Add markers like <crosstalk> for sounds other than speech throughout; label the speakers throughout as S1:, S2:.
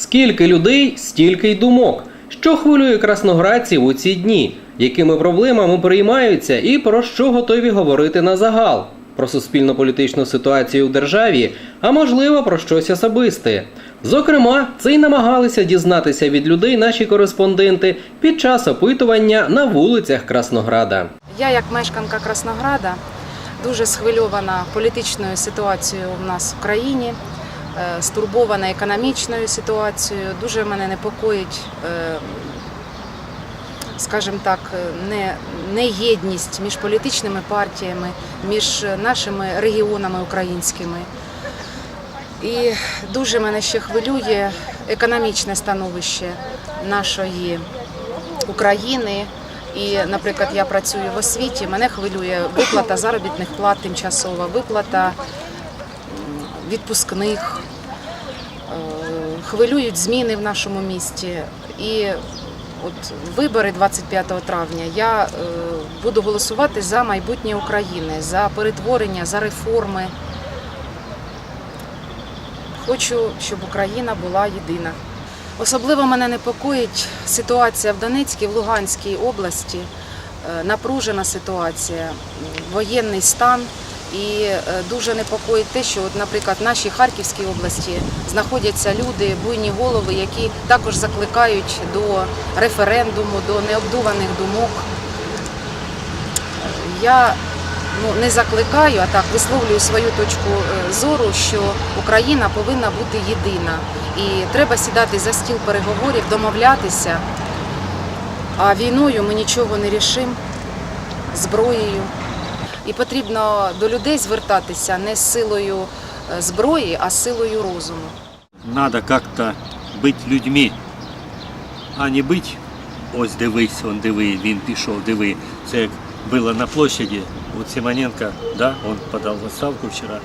S1: Скільки людей, стільки й думок. Що хвилює красноградців у ці дні, якими проблемами переймаються і про що готові говорити на загал? Про суспільно-політичну ситуацію в державі, а можливо про щось особисте. Зокрема, це й намагалися дізнатися від людей наші кореспонденти під час опитування на вулицях Краснограда.
S2: Я, як мешканка Краснограда, дуже схвильована політичною ситуацією у нас в країні, стурбована економічною ситуацією. Дуже мене непокоїть, е, скажімо так, не, неєдність між політичними партіями, між нашими регіонами українськими. І дуже мене ще хвилює економічне становище нашої України. І, наприклад, я працюю в освіті, мене хвилює виплата заробітних плат тимчасова, виплата відпускних, Е, хвилюють зміни в нашому місті. І от вибори 25 травня я е, буду голосувати за майбутнє України, за перетворення, за реформи. Хочу, щоб Україна була єдина. Особливо мене непокоїть ситуація в Донецькій, в Луганській області, Е, напружена ситуація, воєнний стан. І е, дуже непокоїть те, що, от, наприклад, в нашій Харківській області знаходяться люди, буйні голови, які також закликають до референдуму, до необдуваних думок. Я ну, не закликаю, а так висловлюю свою точку е, зору, що Україна повинна бути єдина. І треба сідати за стіл переговорів, домовлятися. А війною ми нічого не рішимо зброєю. І потрібно до людей звертатися не з силою е, зброї, а з силою розуму.
S3: Надо как-то быть людьми, а не быть ось дивись, он диви, він пішов, диви. Це як було на площади, от Симоненко, да, он подал в отставку вчера.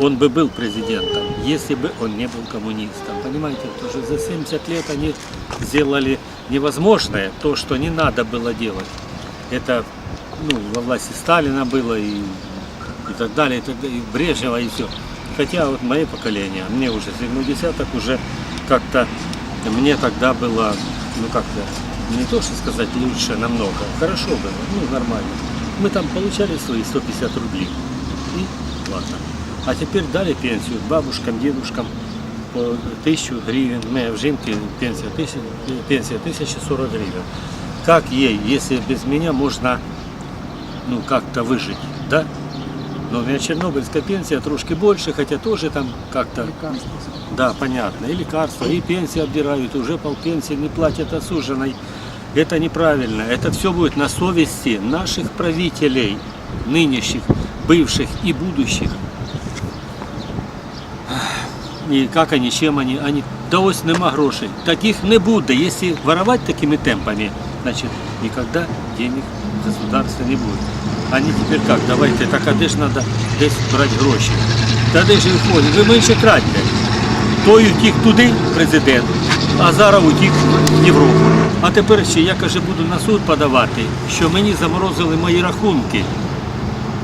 S3: Он бы был президентом, если бы он не был коммунистом. Понимаете, вот уже за 70 лет они сделали невозможное, то, что не надо было делать. Это ну, во власти Сталина было и, и так далее, и, так далее, и Брежнева, и все. Хотя вот мое поколение, мне уже 70 уже как-то, мне тогда было, ну как-то, не то что сказать лучше намного, хорошо было, ну нормально. Мы там получали свои 150 рублей, и ладно. А теперь дали пенсию бабушкам, дедушкам по 1000 гривен. У меня в Жимке пенсия 1000, пенсия 1040 гривен. Как ей, если без меня можно ну, как-то выжить, да? Но у меня чернобыльская пенсия трошки больше, хотя тоже там как-то... Да, понятно. И лекарства, и пенсии обдирают, уже полпенсии не платят осуженной. Это неправильно. Это все будет на совести наших правителей, нынешних, бывших и будущих. І як вони, чим вони, вони, да ось нема грошей. Таких не буде. Якщо воровать такими темпами, значить ніколи денег в государстве не буде. Они теперь как, давайте, так а де ж треба десь брати гроші? Та де ж їх ходять? Ви менше крадьте. Той утік туди, президент, а зараз утік в Європу. А тепер ще я каже, буду на суд подавати, що мені заморозили мої рахунки.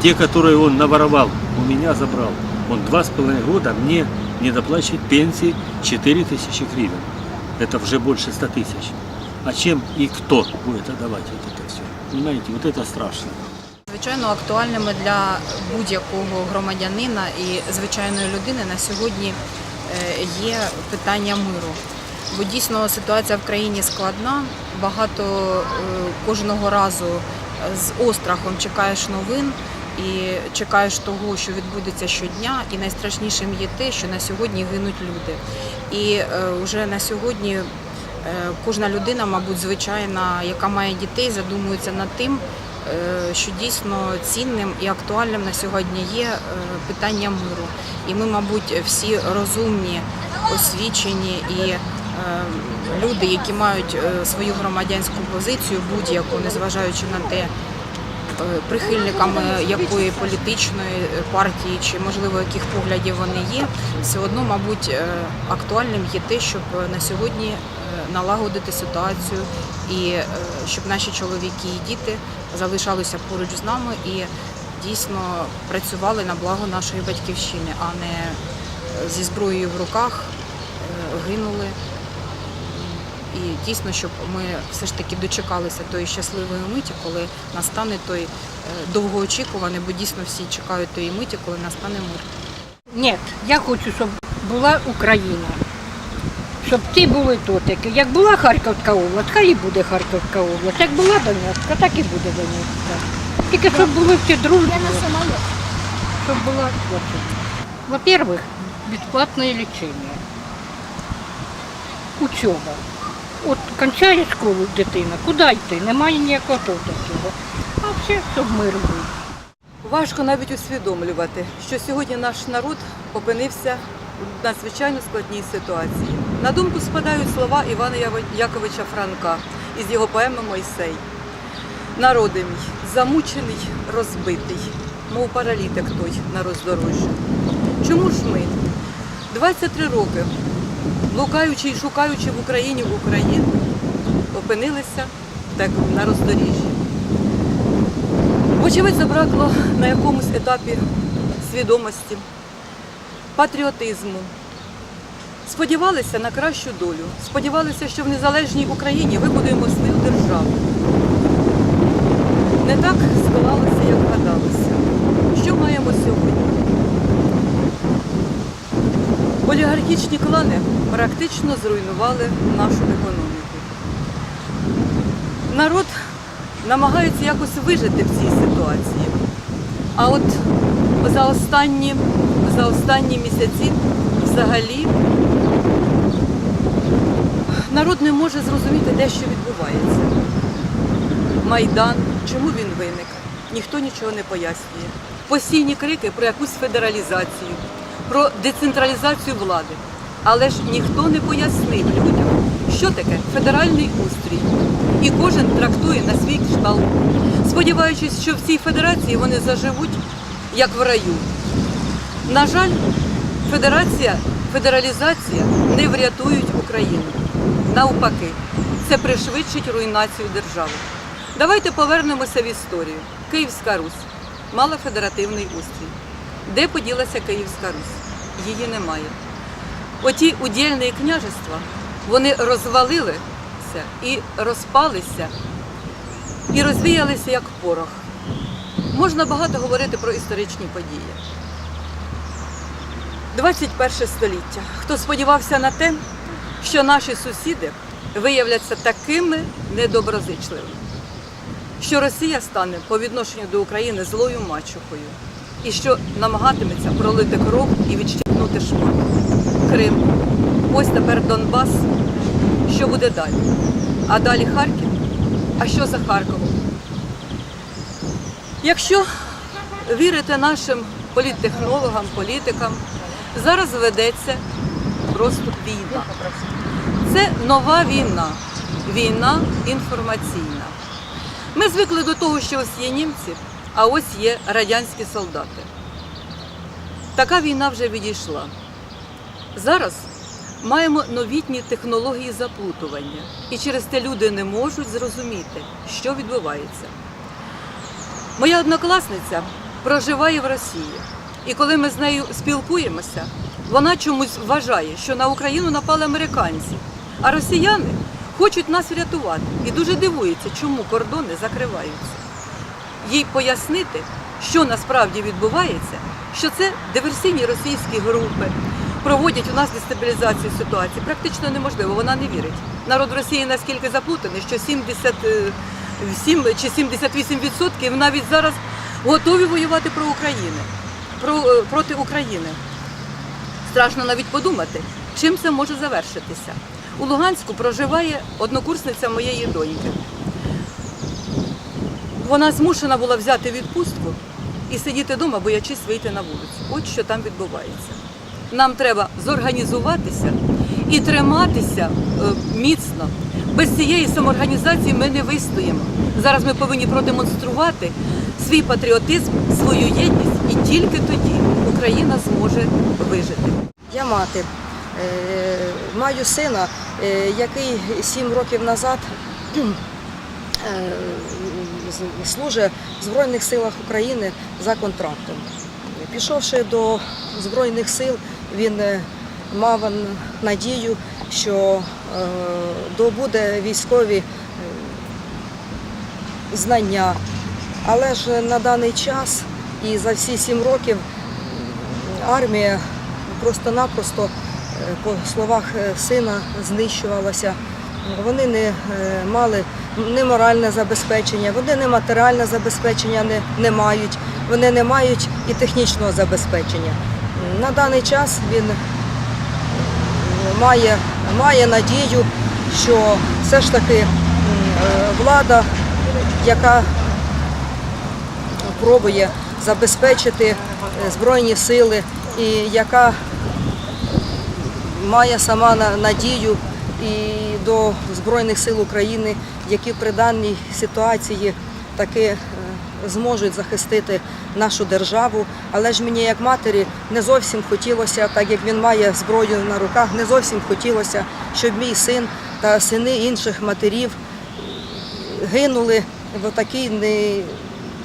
S3: Те, которые он наворовал, у меня забрал. Он два с половиной года мне не доплачивает пенсии 4 тысячи гривен. Это уже больше 100 тысяч. А чем и кто будет отдавать вот это все? Понимаете, вот это страшно.
S4: Звичайно, актуальними для будь-якого громадянина і звичайної людини на сьогодні е, є питання миру. Бо дійсно ситуація в країні складна. Багато е, кожного разу з острахом чекаєш новин і чекаєш того, що відбудеться щодня. І найстрашнішим є те, що на сьогодні гинуть люди. І е, вже на сьогодні е, кожна людина, мабуть, звичайна, яка має дітей, задумується над тим, е, що дійсно цінним і актуальним на сьогодні є е, питання миру. І ми, мабуть, всі розумні, освічені і е, люди, які мають е, свою громадянську позицію, будь-яку, незважаючи на те, е, прихильниками якої політичної е, партії чи можливо яких поглядів вони є, все одно, мабуть, е, актуальним є те, щоб на сьогодні е, налагодити ситуацію і е, щоб наші чоловіки і діти залишалися поруч з нами і дійсно працювали на благо нашої батьківщини, а не е, зі зброєю в руках е, загинули. І дійсно, щоб ми все ж таки дочекалися тої щасливої миті, коли настане той довгоочікуваний, бо дійсно всі чекають тої миті, коли настане мир.
S5: Ні, я хочу, щоб була Україна. Щоб ті були тут. Як- Як була Харківська область, хай і буде Харківська область. Як була Донецька, так і буде Донецька. Тільки щоб були всі дружні. Щоб була. Во-первых, безплатне лічення. Учоба. От кончає школу дитина, куди йти? Немає ніякого того такого. А все, щоб мир був.
S6: Важко навіть усвідомлювати, що сьогодні наш народ опинився в надзвичайно складній ситуації. На думку спадають слова Івана Яковича Франка із його поеми Мойсей. Народи мій, замучений, розбитий, мов паралітик той на роздорожжі. Чому ж ми, 23 роки, блукаючи і шукаючи в Україні в Україну, опинилися так на роздоріжжі? Вочевидь, забракло на якомусь етапі свідомості, патріотизму. Сподівалися на кращу долю, сподівалися, що в незалежній Україні вибудуємо свою державу. Не так склалося, як гадалося. Що маємо сьогодні? Олігархічні клани практично зруйнували нашу економіку. Народ намагаються якось вижити в цій ситуації. А от за останні, за останні місяці взагалі народ не може зрозуміти, де що відбувається. Майдан, чому він виник? Ніхто нічого не пояснює. Постійні крики про якусь федералізацію, про децентралізацію влади. Але ж ніхто не пояснив людям, що таке федеральний устрій. І кожен трактує на свій кшталт, сподіваючись, що в цій федерації вони заживуть як в раю. На жаль, федерація, федералізація не врятують Україну. Навпаки, це пришвидшить руйнацію держави. Давайте повернемося в історію. Київська Русь мала федеративний устрій. Де поділася Київська Русь? Її немає. Оті удільні княжества, вони розвалилися і розпалися, і розвіялися як порох. Можна багато говорити про історичні події. 21 століття. Хто сподівався на те, що наші сусіди виявляться такими недоброзичливими, що Росія стане по відношенню до України злою мачухою, і що намагатиметься пролити кров і відщипнути шмат. Крим, ось тепер Донбас. Що буде далі? А далі Харків? А що за Харковом? Якщо вірити нашим політтехнологам, політикам, зараз ведеться просто війна. Це нова війна, війна інформаційна. Ми звикли до того, що ось є німці, а ось є радянські солдати. Така війна вже відійшла. Зараз маємо новітні технології заплутування, і через те люди не можуть зрозуміти, що відбувається. Моя однокласниця проживає в Росії, і коли ми з нею спілкуємося, вона чомусь вважає, що на Україну напали американці, а росіяни хочуть нас врятувати і дуже дивується, чому кордони закриваються. Їй пояснити, що насправді відбувається, що це диверсійні російські групи проводять у нас дестабілізацію ситуації, практично неможливо. Вона не вірить. Народ Росії наскільки заплутаний, що 77 чи 78 відсотків навіть зараз готові воювати про Україну, е, проти України. Страшно навіть подумати, чим це може завершитися. У Луганську проживає однокурсниця моєї доньки. Вона змушена була взяти відпустку і сидіти вдома, боячись вийти на вулицю. От що там відбувається. Нам треба зорганізуватися і триматися е, міцно. Без цієї самоорганізації ми не вистоїмо. Зараз ми повинні продемонструвати свій патріотизм, свою єдність, і тільки тоді Україна зможе вижити.
S7: Я мати. Е, Маю сина, е, який сім років назад е, служить в Збройних силах України за контрактом. Пішовши до Збройних сил, він мав надію, що добуде військові знання. Але ж на даний час і за всі сім років армія просто-напросто, е, по словах е, сина, знищувалася. Вони не е, мали не моральне забезпечення, вони не матеріальне забезпечення не, не мають, вони не мають і технічного забезпечення. На даний час він має, має надію, що все ж таки влада, яка пробує забезпечити е, Збройні сили і яка має сама на- надію і до Збройних сил України, які при даній ситуації таки е, зможуть захистити нашу державу. Але ж мені, як матері, не зовсім хотілося, так як він має зброю на руках, не зовсім хотілося, щоб мій син та сини інших матерів гинули в такій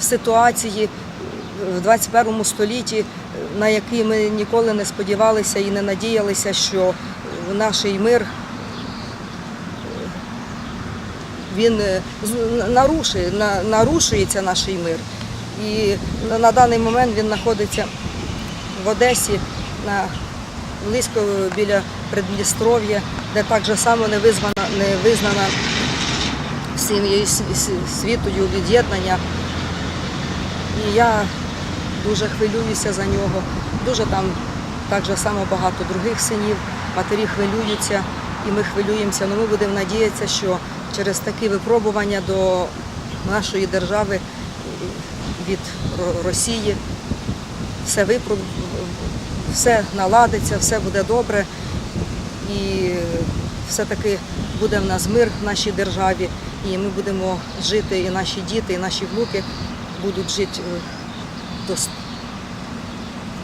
S7: ситуації в 21 столітті, на який ми ніколи не сподівалися і не надіялися, що наш мир він е, нарушує, нарушується наш мир. І на- даний момент він знаходиться в Одесі на близько біля Придністров'я, де так же само не визвана, не визнана сві- світою від'єднання. І я дуже хвилююся за нього. Дуже там так же само багато других синів, матері хвилюються, і ми хвилюємося. Але ми будемо надіятися, що через такі випробування до нашої держави від Росії все випро... все наладиться, все буде добре. І все-таки буде в нас мир в нашій державі, і ми будемо жити, і наші діти, і наші внуки будуть жити е,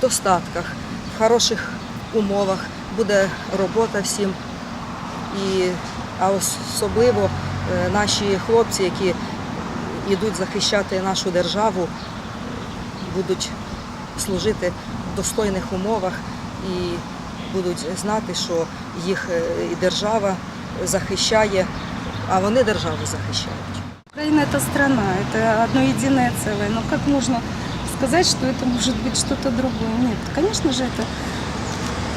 S7: достатках, в хороших умовах, буде робота всім. І, а особливо е, наші хлопці, які йдуть захищати нашу державу, будуть служити в достойних умовах і будуть знати, що їх е, і держава захищає, а вони державу захищають.
S8: Украина это страна, это одно единое целое. Но как можно сказать, что это может быть что-то другое? Нет, конечно же, это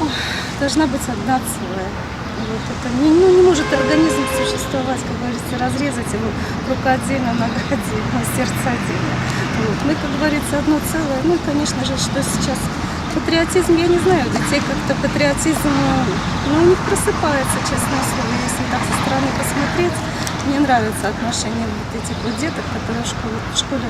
S8: ох, должна быть одна целая. Вот это не, ну, не может организм существовать, как говорится, разрезать его рука отдельно, нога отдельно, сердце отдельно. Вот. Мы, как говорится, одно целое. Ну и, конечно же, что сейчас патриотизм, я не знаю, детей как-то патриотизм, ну, у них просыпается, честное слово, если так со стороны посмотреть. Мне нравится отношение вот этих вот деток, которые в школе, в школе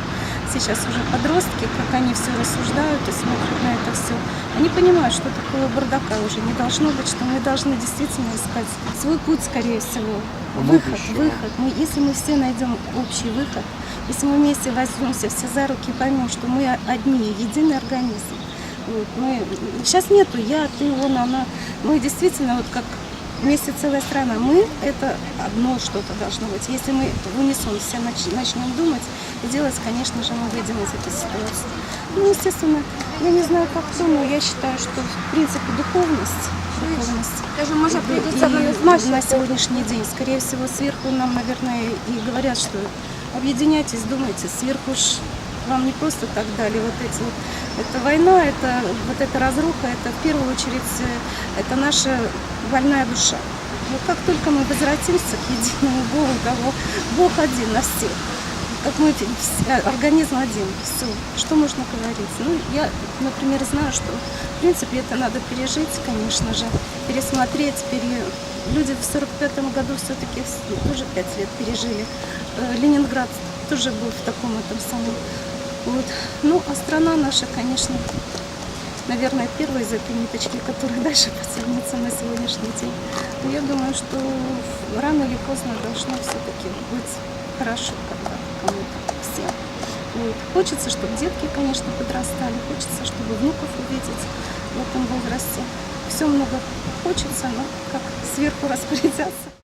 S8: сейчас уже подростки, как они все рассуждают и смотрят на это все. Они понимают, что такого бардака уже не должно быть, что мы должны действительно искать свой путь, скорее всего. Выход, выход. Мы, если мы все найдем общий выход, если мы вместе возьмемся все за руки и поймем, что мы одни, единый организм. Вот, мы, сейчас нету я, ты, он, она. Мы действительно вот как вместе целая страна. Мы – это одно что-то должно быть. Если мы в унисон все нач- начнем думать и делать, конечно же, мы выйдем из этой ситуации. Ну, естественно, я не знаю, как кто, но я считаю, что, в принципе, духовность, духовность
S5: Скажи, може
S8: и
S5: прийдеться на
S8: на сегодняшний день, скорее всего, сверху нам, наверное, и говорят, что объединяйтесь, думайте, сверху ж вам не просто так дали вот эти вот. Это война, это вот эта разруха, это в первую очередь, э, это наша больная душа. Но как только мы возвратимся к единому Богу, того, Бог один на всех, как мы все- организм один, все, что можно говорить? Ну, я, например, знаю, что, в принципе, это надо пережить, конечно же, пересмотреть, пере... Люди в 45 году все-таки тоже пять лет пережили. Э, Ленинград тоже был в таком этом самом. Вот. Ну, а страна наша, конечно, наверное, первая из этой ниточки, которая <laughs> дальше потянется на сегодняшний день. Но я думаю, что рано или поздно должно все-таки быть хорошо когда кому-то, всем. Вот. Хочется, чтобы детки, конечно, подрастали, хочется, чтобы внуков увидеть в этом возрасте. Все много хочется, но как сверху <laughs> распорядятся.